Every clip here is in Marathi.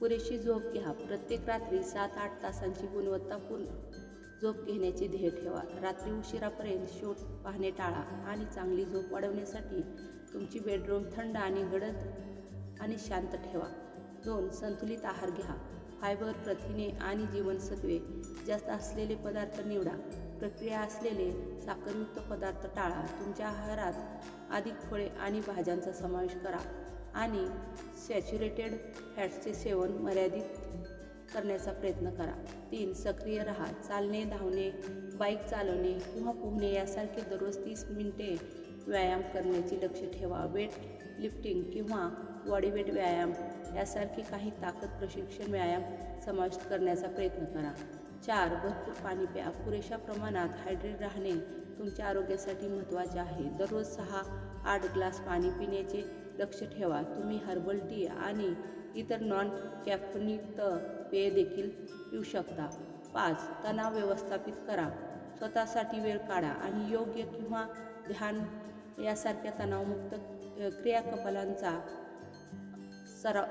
पुरेशी झोप घ्या. प्रत्येक रात्री सात आठ तासांची गुणवत्तापूर्ण झोप घेण्याचे ध्येय ठेवा. रात्री उशिरापर्यंत शोध पाहणे टाळा आणि चांगली झोप वाढवण्यासाठी तुमची बेडरूम थंड आणि गडद आणि शांत ठेवा. दोन संतुलित आहार घ्या. फायबर प्रथिने आणि जीवनसत्वे जास्त असलेले पदार्थ निवडा. प्रक्रिया असलेले साखरयुक्त पदार्थ टाळा. तुमच्या आहारात अधिक फळे आणि भाज्यांचा समावेश करा. आणि सॅच्युरेटेड फॅट्सचे सेवन मर्यादित करण्याचा प्रयत्न करा. तीन सक्रिय राहा. चालणे धावणे बाईक चालवणे किंवा पोहणे यासारखे दररोज तीस मिनिटे व्यायाम करण्याचे लक्ष ठेवा. वेट लिफ्टिंग किंवा बॉडीवेट व्यायाम यासारखे काही ताकद प्रशिक्षण व्यायाम समाविष्ट करण्याचा प्रयत्न करा. चार भरपूर पाणी प्या. पुरेशा प्रमाणात हायड्रेट राहणे तुमच्या आरोग्यासाठी महत्त्वाचे आहे. दररोज सहा आठ ग्लास पाणी पिण्याचे लक्ष ठेवा. तुम्ही हर्बल टी आणि इतर नॉन कॅफनिक्त पेय देखील पिऊ शकता. पाच तणाव व्यवस्थापित करा. स्वतःसाठी वेळ काढा आणि योग्य किंवा ध्यान यासारख्या तणावमुक्त अ, क्रियाकलापांचा सराव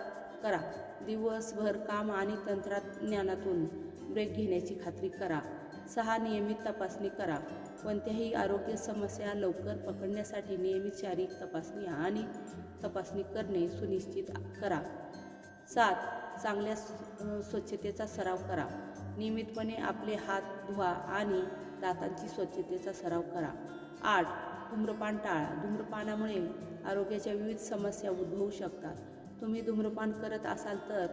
करा. दिवसभर काम आणि तंत्रज्ञानातून ब्रेक घेण्याची खात्री करा. सहा नियमित तपासणी करा. कोणत्याही आरोग्य समस्या लवकर पकडण्यासाठी नियमित शारीरिक तपासणी आणि तपासणी करणे सुनिश्चित करा. सात चांगल्या स्वच्छतेचा सराव करा. नियमितपणे आपले हात धुवा आणि दातांची स्वच्छतेचा सराव करा. आठ धूम्रपान टाळा. धूम्रपानामुळे आरोग्याच्या विविध समस्या उद्भवू शकतात. तुम्ही धूम्रपान करत असाल तर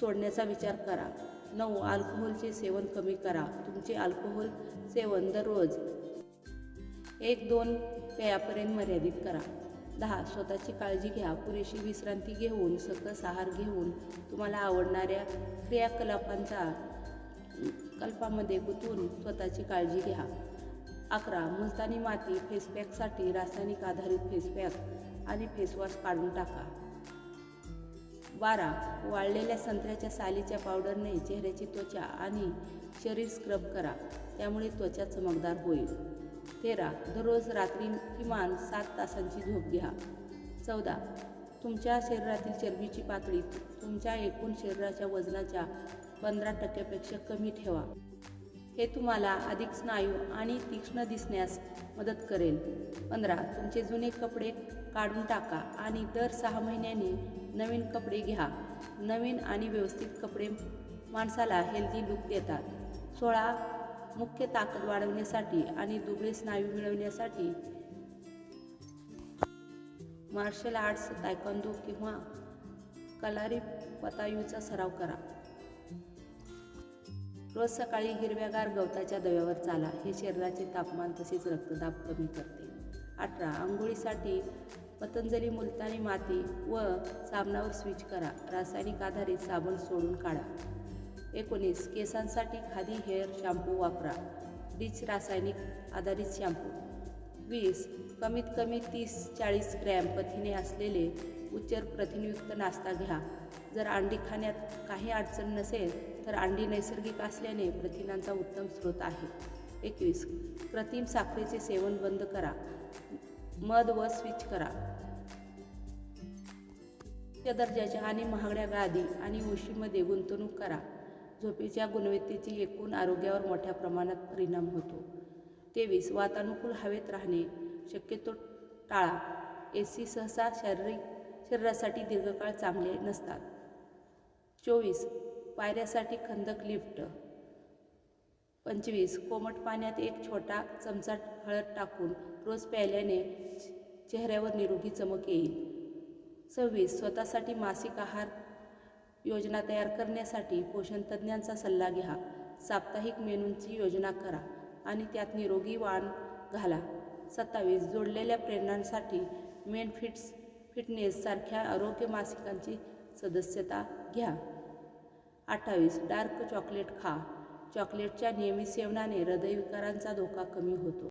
सोडण्याचा विचार करा. नऊ अल्कोहोलचे सेवन कमी करा. तुमचे अल्कोहोल सेवन दररोज. एक दोन पेयापर्यंत मर्यादित करा. दहा स्वतःची काळजी घ्या. पुरेशी विश्रांती घेऊन सकस आहार घेऊन तुम्हाला आवडणाऱ्या क्रियाकलापांचा कल्पामध्ये गुंतवून स्वतःची काळजी घ्या. अकरा मुलतानी माती फेसपॅकसाठी रासायनिक आधारित फेसपॅक आणि फेसवॉश काढून टाका. बारा वाळलेल्या संत्र्याच्या सालीच्या पावडरने चेहऱ्याची त्वचा आणि शरीर स्क्रब करा. त्यामुळे त्वचा चमकदार होईल. तेरा दररोज रात्री किमान सात तासांची झोप घ्या. चौदा तुमच्या शरीरातील चरबीची पातळी तुमच्या एकूण शरीराच्या वजनाच्या पंधरा टक्क्यापेक्षा कमी ठेवा. हे तुम्हाला अधिक स्नायू आणि तीक्ष्ण दिसण्यास मदत करेल. पंधरा तुमचे जुने कपडे काढून टाका आणि दर सहा महिन्यांनी नवीन कपडे घ्या. नवीन आणि व्यवस्थित कपडे माणसाला हेल्दी लुक देतात. सोळा मुख्य ताकद वाढवण्यासाठी आणि दुबळे स्नायू मिळवण्यासाठी मार्शल आर्ट्स तायकॉन्डो किंवा कलारी पतायूचा सराव करा. रोज सकाळी हिरव्यागार गवताच्या दव्यावर चाला. हे शरीराचे तापमान तसेच रक्तदाब कमी करते. अठरा आंघोळीसाठी पतंजली मुलतानी माती व साबणावर स्विच करा. रासायनिक आधारित साबण सोडून काढा. एकोणीस केसांसाठी खादी हेअर शॅम्पू वापरा. डिच रासायनिक आधारित शॅम्पू. वीस कमीत कमी तीस चाळीस ग्रॅम प्रथिने असलेले उच्च प्रथिनयुक्त नाश्ता घ्या. जर अंडी खाण्यात काही अडचण नसेल तर अंडी नैसर्गिक असल्याने प्रथिनांचा उत्तम स्रोत आहे. एकवीस. कृत्रिम साखरेचे सेवन बंद करा. मध व स्विच करा. उच्च दर्जाच्या आणि महागड्या गादी आणि उशीमध्ये गुंतवणूक करा. झोपेच्या गुणवत्तेची एकूण आरोग्यावर मोठ्या प्रमाणात परिणाम होतो. तेवीस. वातानुकूल हवेत राहणे. शक्यतो टाळा. ए सी सहसा शारीरिक शरीरासाठी दीर्घकाळ चांगले नसतात. चोवीस. पायऱ्यासाठी खंदक लिफ्ट. पंचवीस. कोमट पाण्यात एक छोटा चमचा हळद टाकून रोज प्यायल्याने चेहऱ्यावर निरोगी चमक येईल. सव्वीस. स्वतःसाठी मासिक आहार योजना तयार करण्यासाठी पोषणतज्ज्ञांचा सल्ला घ्या. साप्ताहिक मेनूंची योजना करा आणि त्यात निरोगी वाण घाला. सत्तावीस. जोडलेल्या प्रेरणांसाठी मेन फिट्स फिटनेस सारख्या आरोग्य मासिकांची सदस्यता घ्या. अठ्ठावीस डार्क चॉकलेट खा. चॉकलेटच्या नियमित सेवनाने हृदयविकारांचा धोका कमी होतो.